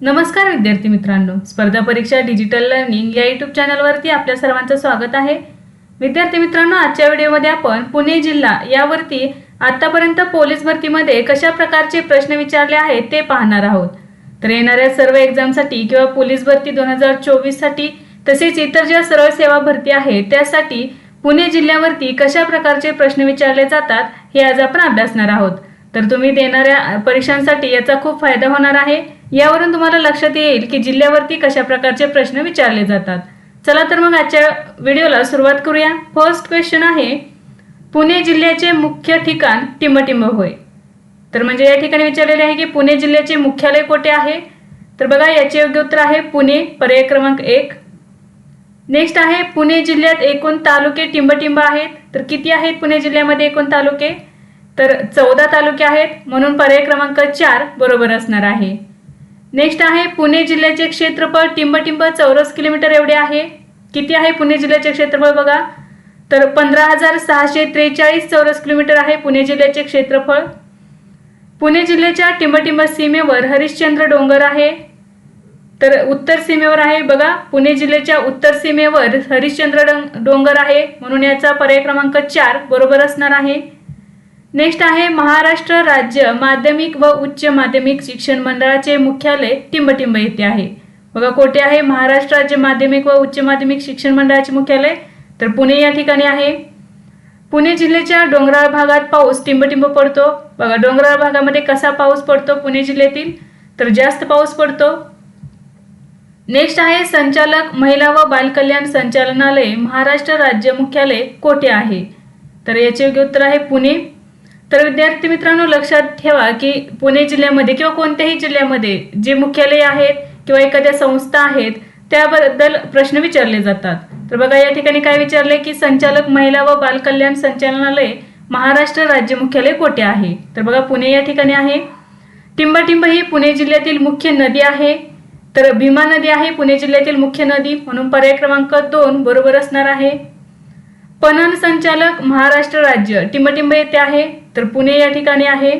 नमस्कार विद्यार्थी मित्रांनो. स्पर्धा परीक्षा डिजिटल लर्निंग या यूट्यूब चॅनलवरती आपल्या सर्वांचं स्वागत आहे. विद्यार्थी मित्रांनो आजच्या व्हिडिओमध्ये आपण पुणे जिल्हा यावरती आतापर्यंत पोलीस भरतीमध्ये कशा प्रकारचे प्रश्न विचारले आहेत ते पाहणार आहोत. तर येणाऱ्या सर्व एक्झामसाठी किंवा पोलीस भरती दोन हजार चोवीससाठी तसेच इतर ज्या सरळ सेवा भरती आहे त्यासाठी पुणे जिल्ह्यावरती कशा प्रकारचे प्रश्न विचारले जातात हे आज आपण अभ्यासणार आहोत. तर तुम्ही देणाऱ्या परीक्षांसाठी याचा खूप फायदा होणार आहे. यावरून तुम्हाला लक्षात येईल की जिल्ह्यावरती कशा प्रकारचे प्रश्न विचारले जातात. चला तर मग आजच्या व्हिडिओला सुरुवात करूया. फर्स्ट क्वेश्चन आहे पुणे जिल्ह्याचे मुख्य ठिकाण टिंबटिंब होय. तर म्हणजे या ठिकाणी विचारलेले आहे की पुणे जिल्ह्याचे मुख्यालय कोठे आहे? तर बघा याचे योग्य उत्तर आहे पुणे पर्याय क्रमांक एक. नेक्स्ट आहे पुणे जिल्ह्यात एकूण तालुके टिंबटिंब आहेत. तर किती आहेत पुणे जिल्ह्यामध्ये एकूण तालुके? तर चौदा तालुके आहेत म्हणून पर्याय क्रमांक चार बरोबर असणार आहे. नेक्स्ट आहे पुणे जिल्ह्याचे क्षेत्रफळ टिंबटिंब चौरस किलोमीटर एवढे आहे. किती आहे पुणे जिल्ह्याचे क्षेत्रफळ बघा. तर पंधरा हजार सहाशे त्रेचाळीस चौरस किलोमीटर आहे पुणे जिल्ह्याचे क्षेत्रफळ. पुणे जिल्ह्याच्या टिंबटिंब सीमेवर हरिश्चंद्र डोंगर आहे. तर उत्तर सीमेवर आहे बघा. पुणे जिल्ह्याच्या उत्तर सीमेवर हरिश्चंद्र डोंग- डोंगर आहे. म्हणून याचा पर्याय क्रमांक चार बरोबर असणार आहे. नेक्स्ट आहे महाराष्ट्र राज्य माध्यमिक व उच्च माध्यमिक शिक्षण मंडळाचे मुख्यालय टिंबटिंब येथे आहे. बघा कोठे आहे? महाराष्ट्र राज्य माध्यमिक व उच्च माध्यमिक शिक्षण मंडळाचे मुख्यालय. तर पुणे या ठिकाणी आहे. पुणे जिल्ह्याच्या डोंगराळ भागात पाऊस टिंबटिंब पडतो. बघा डोंगराळ भागामध्ये कसा पाऊस पडतो पुणे जिल्ह्यातील? तर जास्त पाऊस पडतो. नेक्स्ट आहे संचालक महिला व बालकल्याण संचालनालय महाराष्ट्र राज्य मुख्यालय कोठे आहे? तर याचे योग्य उत्तर आहे पुणे. तर विद्यार्थी मित्रांनो लक्षात ठेवा की पुणे जिल्ह्यामध्ये किंवा कोणत्याही जिल्ह्यामध्ये जे मुख्यालय आहेत किंवा एखाद्या संस्था आहेत त्याबद्दल प्रश्न विचारले जातात. तर बघा या ठिकाणी काय विचारले की संचालक महिला व बालकल्याण संचालनालय महाराष्ट्र राज्य मुख्यालय कोठे आहे? तर बघा पुणे या ठिकाणी आहे. टिंबाटिंब ही पुणे जिल्ह्यातील मुख्य नदी आहे. तर भीमा नदी आहे पुणे जिल्ह्यातील मुख्य नदी. म्हणून पर्याय क्रमांक दोन बरोबर असणार आहे. पणन संचालक महाराष्ट्र राज्य टिंबटिंब येथे आहे तर पुणे या ठिकाणी आहे.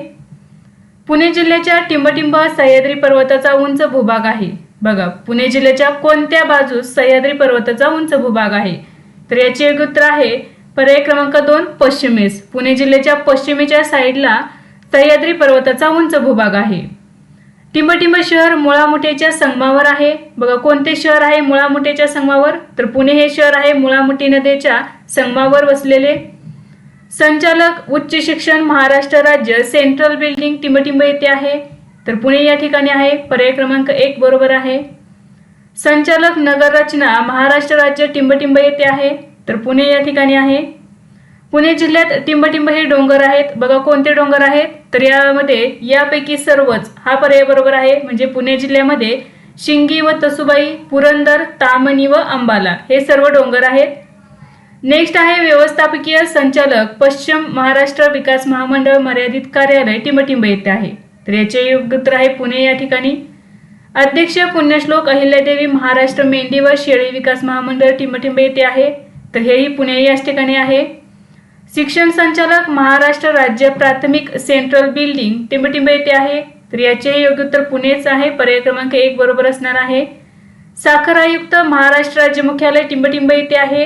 पुणे जिल्ह्याच्या टिंबटिंब सह्याद्री पर्वताचा उंच भूभाग आहे. बघा पुणे जिल्ह्याच्या कोणत्या बाजूस सह्याद्री पर्वताचा उंच भूभाग आहे? तर याचे एक उत्तर आहे पर्याय क्रमांक दोन पश्चिमेस. पुणे जिल्ह्याच्या पश्चिमेच्या साईडला सह्याद्री पर्वताचा उंच भूभाग आहे. टिंबटिंब शहर मुळामुठेच्या संगमावर आहे. बघा कोणते शहर आहे मुळामुठेच्या संगमावर? तर पुणे हे शहर आहे मुळामुठी नदीच्या संगमावर वसलेले. संचालक उच्च शिक्षण महाराष्ट्र राज्य सेंट्रल बिल्डिंग टिंबटिंब येथे आहे. तर पुणे या ठिकाणी आहे. पर्याय क्रमांक एक बरोबर आहे. संचालक नगर रचना महाराष्ट्र राज्य टिंबटिंब येथे आहे. तर पुणे या ठिकाणी आहे. पुणे जिल्ह्यात टिंबटिंब हे डोंगर आहेत. बघा कोणते डोंगर आहेत? तर यामध्ये यापैकी सर्वच हा पर्याय बरोबर आहे. म्हणजे पुणे जिल्ह्यामध्ये शिंगी व तसुबाई पुरंदर तामणी व अंबाला हे सर्व डोंगर आहेत. नेक्स्ट आहे व्यवस्थापकीय संचालक पश्चिम महाराष्ट्र विकास महामंडळ मर्यादित कार्यालय टिंबटिंब येथे आहे. तर याचे योग्य आहे पुणे या ठिकाणी. अध्यक्ष पुण्यश्लोक अहिल्यादेवी महाराष्ट्र मेंढी व शेळी विकास महामंडळ टिंबटिंब येथे आहे. तर हेही पुणे याच ठिकाणी आहे. शिक्षण संचालक महाराष्ट्र राज्य प्राथमिक सेंट्रल बिल्डिंग टिंबटिंब येथे आहे. तर याचे योग्य उत्तर पुणेच आहे. पर्याय क्रमांक एक बरोबर असणार आहे. साखर आयुक्त महाराष्ट्र राज्य मुख्यालय टिंबटिंब येथे आहे.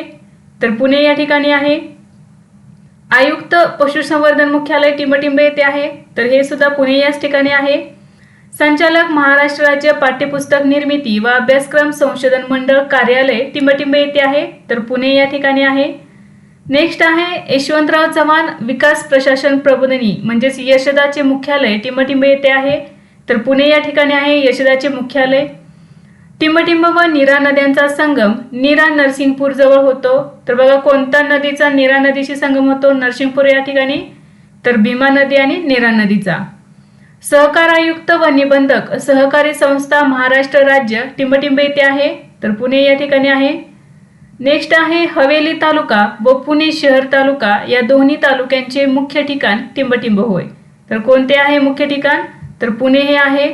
तर पुणे या ठिकाणी आहे. आयुक्त पशुसंवर्धन मुख्यालय टिंबटिंब येथे आहे. तर हे सुद्धा पुणे याच ठिकाणी आहे. संचालक महाराष्ट्र राज्य पाठ्यपुस्तक निर्मिती व अभ्यासक्रम संशोधन मंडळ कार्यालय टिंबटिंब येथे आहे. तर पुणे या ठिकाणी आहे. नेक्स्ट आहे यशवंतराव चव्हाण विकास प्रशासन प्रबोधिनी म्हणजेच यशदाचे मुख्यालय टिंबटिंब येथे आहे. तर पुणे या ठिकाणी आहे यशदाचे मुख्यालय. टिंबटिंब व नीरा नद्यांचा संगम नीरा नरसिंगपूर जवळ होतो. तर बघा कोणता नदीचा नीरा नदीशी संगम होतो? नरसिंगपूर या ठिकाणी. तर भीमा नदी आणि नीरा नदीचा. सहकार आयुक्त व निबंधक सहकारी संस्था महाराष्ट्र राज्य टिंबटिंब येथे आहे. तर पुणे या ठिकाणी आहे. नेक्स्ट आहे हवेली तालुका व पुणे शहर तालुका. या दोन्ही तालुक्यांचे मुख्य ठिकाण टिंबटिंब होय. तर कोणते आहे मुख्य ठिकाण? तर पुणे हे आहे.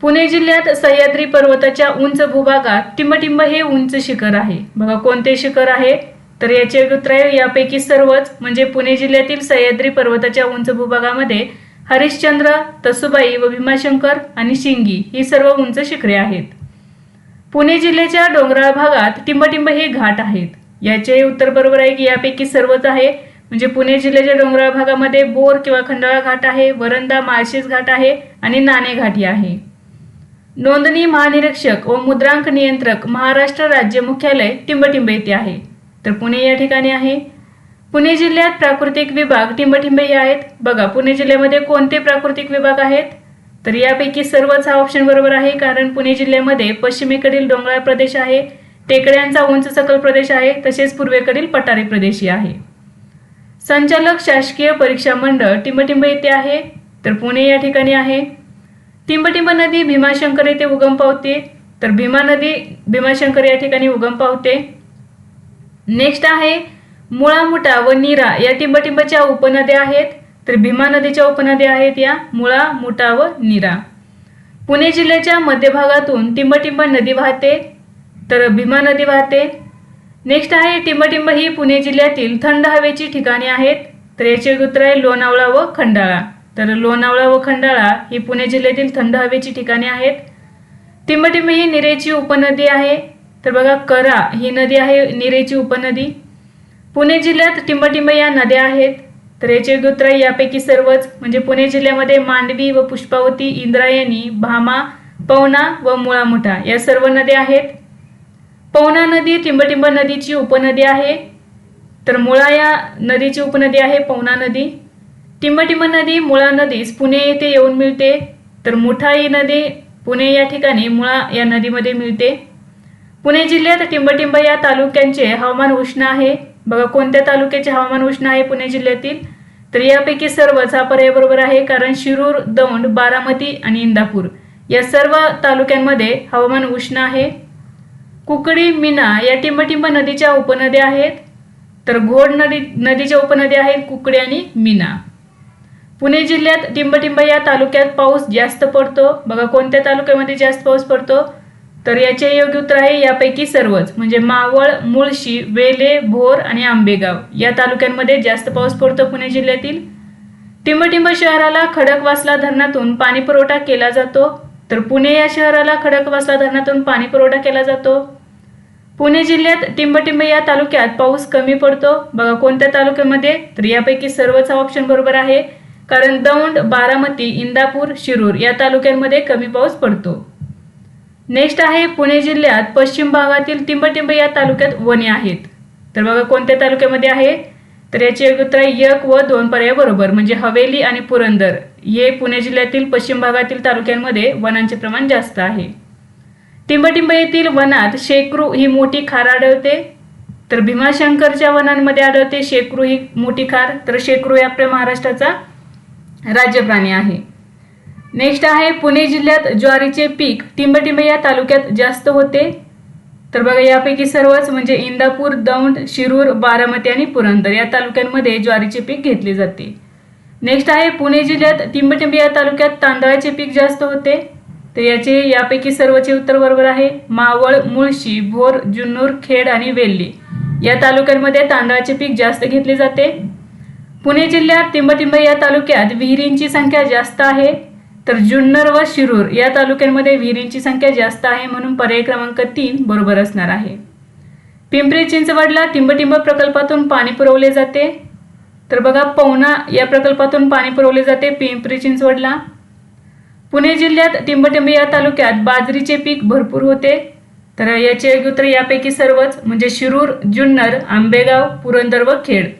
पुणे जिल्ह्यात सह्याद्री पर्वताच्या उंच भूभागात टिंबटिंब हे उंच शिखर आहे. बघा कोणते शिखर आहे? तर याचे उत्तर आहे यापैकी सर्वच म्हणजे पुणे जिल्ह्यातील सह्याद्री पर्वताच्या उंच भूभागामध्ये हरिश्चंद्र तसुबाई व भीमाशंकर आणि शिंगी ही सर्व उंच शिखरे आहेत. पुणे जिल्ह्याच्या डोंगराळ भागात टिंबटिंब हे घाट आहेत. याचे उत्तर बरोबर आहे की यापैकी सर्वच आहे. म्हणजे पुणे जिल्ह्याच्या डोंगराळ भागामध्ये बोर किंवा खंडाळा घाट आहे वरंदा माळशेज घाट आहे आणि नाणे घाटी आहे. नोंदणी महानिरीक्षक व मुद्रांक नियंत्रक महाराष्ट्र राज्य मुख्यालय टिंबटिंब येथे आहे. तर पुणे या ठिकाणी आहे. पुणे जिल्ह्यात प्राकृतिक विभाग टिंबटिंबे हे आहेत. बघा पुणे जिल्ह्यामध्ये कोणते प्राकृतिक विभाग आहेत? तर यापैकी सर्वच हा ऑप्शन बरोबर आहे कारण पुणे जिल्ह्यामध्ये पश्चिमेकडील डोंगराळ प्रदेश आहे टेकड्यांचा उंच सकल प्रदेश आहे तसेच पूर्वेकडील पठारी प्रदेशही आहे. संचालक शासकीय परीक्षा मंडळ टिंबटिंब येथे आहे तर पुणे या ठिकाणी आहे. टिंबटिंब नदी भीमाशंकर येथे उगम पावते तर भीमा नदी भीमाशंकर या ठिकाणी उगम पावते. नेक्स्ट आहे मुळामुठा व नीरा या टिंबटिंबच्या उपनद्या आहेत तर भीमा नदीच्या उपनद्या आहेत या मुळा मुठा व नीरा. पुणे जिल्ह्याच्या मध्यभागातून टिंबटिंब नदी वाहते तर भीमा नदी वाहते. नेक्स्ट आहे टिंबटिंब ही पुणे जिल्ह्यातील थंड हवेची ठिकाणे आहेत. तर याचे उत्तर आहे लोणावळा व खंडाळा. तर लोणावळा व खंडाळा ही पुणे जिल्ह्यातील थंड हवेची ठिकाणे आहेत. टिंबटिंब ही निरेची उपनदी आहे. तर बघा करा ही नदी आहे निरेची उपनदी. पुणे जिल्ह्यात टिंबटिंब या नद्या आहेत. तर याचे उत्तर यापैकी सर्वच म्हणजे पुणे जिल्ह्यामध्ये मांडवी व पुष्पावती इंद्रायणी भामा पवना व मुळामुठा या सर्व नद्या आहेत. पवना नदी टिंबटिंब नदीची उपनदी आहे. तर मुळा या नदीची उपनदी आहे पवना नदी. टिंबटिंब नदी मुळा नदीस पुणे येथे येऊन मिळते. तर मुठा ही नदी पुणे या ठिकाणी मुळा या नदीमध्ये मिळते. पुणे जिल्ह्यात टिंबटिंब या तालुक्यांचे हवामान उष्ण आहे. बघा कोणत्या तालुक्याचे हवामान उष्ण आहे पुणे जिल्ह्यातील? तर यापैकी सर्वच हा पर्याय बरोबर आहे कारण शिरूर दौंड बारामती आणि इंदापूर या सर्व तालुक्यांमध्ये हवामान उष्ण आहे. कुकडी मीना या टिंबटिंब नदीच्या उपनद्या आहेत. तर घोड नदी नदीच्या उपनद्या आहेत कुकडी आणि मीना. पुणे जिल्ह्यात टिंबटिंब या तालुक्यात पाऊस जास्त पडतो. बघा कोणत्या तालुक्यामध्ये जास्त पाऊस पडतो? तर याचे योग्य उत्तर आहे यापैकी सर्वच. म्हणजे मावळ मुळशी वेले भोर आणि आंबेगाव. या तालुक्यांमध्ये जास्त पाऊस पडतो पुणे जिल्ह्यातील. टिंबटिंब शहराला खडकवासला धरणातून पाणी पुरवठा केला जातो. तर पुणे या शहराला खडकवासला धरणातून पाणी पुरवठा केला जातो. पुणे जिल्ह्यात टिंबटिंब या तालुक्यात पाऊस कमी पडतो. बघा कोणत्या तालुक्यामध्ये? तर यापैकी सर्वच हा ऑप्शन बरोबर आहे. कारण दौंड बारामती इंदापूर शिरूर या तालुक्यांमध्ये कमी पाऊस पडतो. नेक्स्ट आहे पुणे जिल्ह्यात पश्चिम भागातील टिंबटिंब या तालुक्यात वने आहेत. तर बघा कोणत्या तालुक्यामध्ये आहे? तर याचे योग्य उत्तर आहे एक व दोन पर्याय बरोबर म्हणजे हवेली आणि पुरंदर. हे पुणे जिल्ह्यातील पश्चिम भागातील तालुक्यांमध्ये वनांचे प्रमाण जास्त आहे. टिंबटिंब येथील वनात शेकरू ही मोठी खार आढळते. तर भीमाशंकरच्या वनांमध्ये आढळते शेकरू ही मोठी खार. तर शेकरू या आपल्या महाराष्ट्राचा राज्य प्राणी आहे. नेक्स्ट आहे पुणे जिल्ह्यात ज्वारीचे पीक टिंबटिंबे या तालुक्यात जास्त होते. तर बघा यापैकी सर्वच म्हणजे इंदापूर दौंड शिरूर बारामती आणि पुरंदर या तालुक्यांमध्ये ज्वारीचे पीक घेतले जाते. नेक्स्ट आहे पुणे जिल्ह्यात टिंबटिंबे या तालुक्यात तांदळाचे पीक जास्त होते. तर याचे यापैकी सर्वचे उत्तर बरोबर आहे. मावळ मुळशी भोर जुन्नूर खेड आणि वेल्ली या तालुक्यांमध्ये तांदळाचे पीक जास्त घेतले जाते. पुणे जिल्ह्यात टिंबटिंब या तालुक्यात विहिरींची संख्या जास्त आहे. तर जुन्नर व शिरूर या तालुक्यांमध्ये विहिरींची संख्या जास्त आहे म्हणून पर्याय क्रमांक तीन बरोबर असणार आहे. पिंपरी चिंचवडला टिंबटिंब प्रकल्पातून पाणी पुरवले जाते. तर बघा पवना या प्रकल्पातून पाणी पुरवले जाते पिंपरी चिंचवडला. पुणे जिल्ह्यात टिंबटिंब या तालुक्यात बाजरीचे पीक भरपूर होते. तर याचे योग्य उत्तर यापैकी सर्वच म्हणजे शिरूर जुन्नर आंबेगाव पुरंदर व खेड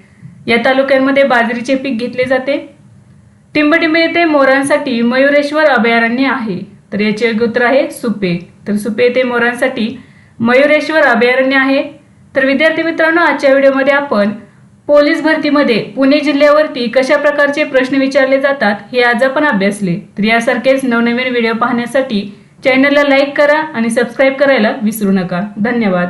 या तालुक्यांमध्ये बाजरीचे पीक घेतले जाते. टिंबटिंब येथे मोरांसाठी मयुरेश्वर अभयारण्य आहे. तर याचे योग्य उत्तर आहे सुपे. तर सुपे येथे मोरांसाठी मयुरेश्वर अभयारण्य आहे. तर विद्यार्थी मित्रांनो आजच्या व्हिडिओमध्ये आपण पोलीस भरतीमध्ये पुणे जिल्ह्यावरती कशा प्रकारचे प्रश्न विचारले जातात हे आज आपण अभ्यासले. तर यासारखेच नवनवीन व्हिडिओ पाहण्यासाठी चॅनलला लाईक करा आणि सबस्क्राईब करायला विसरू नका. धन्यवाद.